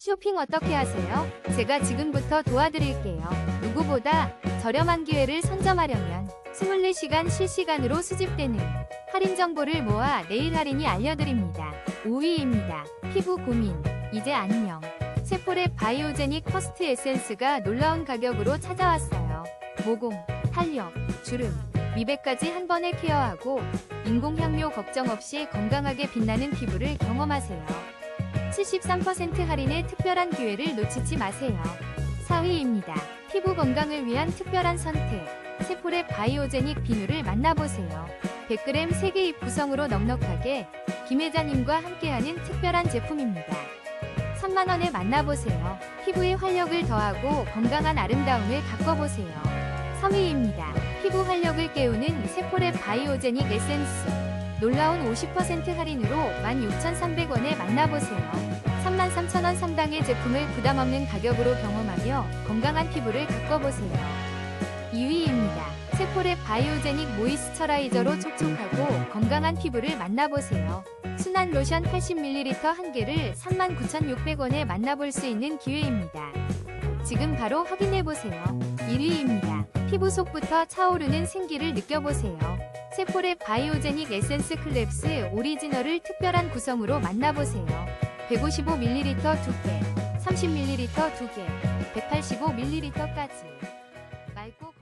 쇼핑 어떻게 하세요? 제가 지금부터 도와드릴게요. 누구보다 저렴한 기회를 선점하려면 24시간 실시간으로 수집되는 할인 정보를 모아 내일 할인이 알려드립니다. 5위입니다. 피부 고민. 이제 안녕. 세포랩 바이오제닉 퍼스트 에센스가 놀라운 가격으로 찾아왔어요. 모공, 탄력, 주름, 미백까지 한 번에 케어하고 인공향료 걱정 없이 건강하게 빛나는 피부를 경험하세요. 73% 할인의 특별한 기회를 놓치지 마세요. 4위입니다. 피부 건강을 위한 특별한 선택. 세포랩 바이오제닉 비누를 만나보세요. 100g 3개 잎 구성으로 넉넉하게 김혜자님과 함께하는 특별한 제품입니다. 3만원에 만나보세요. 피부에 활력을 더하고 건강한 아름다움을 가꿔보세요. 3위입니다. 피부 활력을 깨우는 세포랩 바이오제닉 에센스. 놀라운 50% 할인으로 16,300원에 만나보세요. 33,000원 상당의 제품을 부담없는 가격으로 경험하며 건강한 피부를 가꿔보세요. 2위입니다. 세포랩 바이오제닉 모이스처라이저로 촉촉하고 건강한 피부를 만나보세요. 순한 로션 80ml 한 개를 39,600원에 만나볼 수 있는 기회입니다. 지금 바로 확인해보세요. 1위입니다. 피부 속부터 차오르는 생기를 느껴보세요. 세포랩 바이오제닉 에센스 클랩스 오리지널을 특별한 구성으로 만나보세요. 155ml 2개, 30ml 2개, 185ml까지. 맑고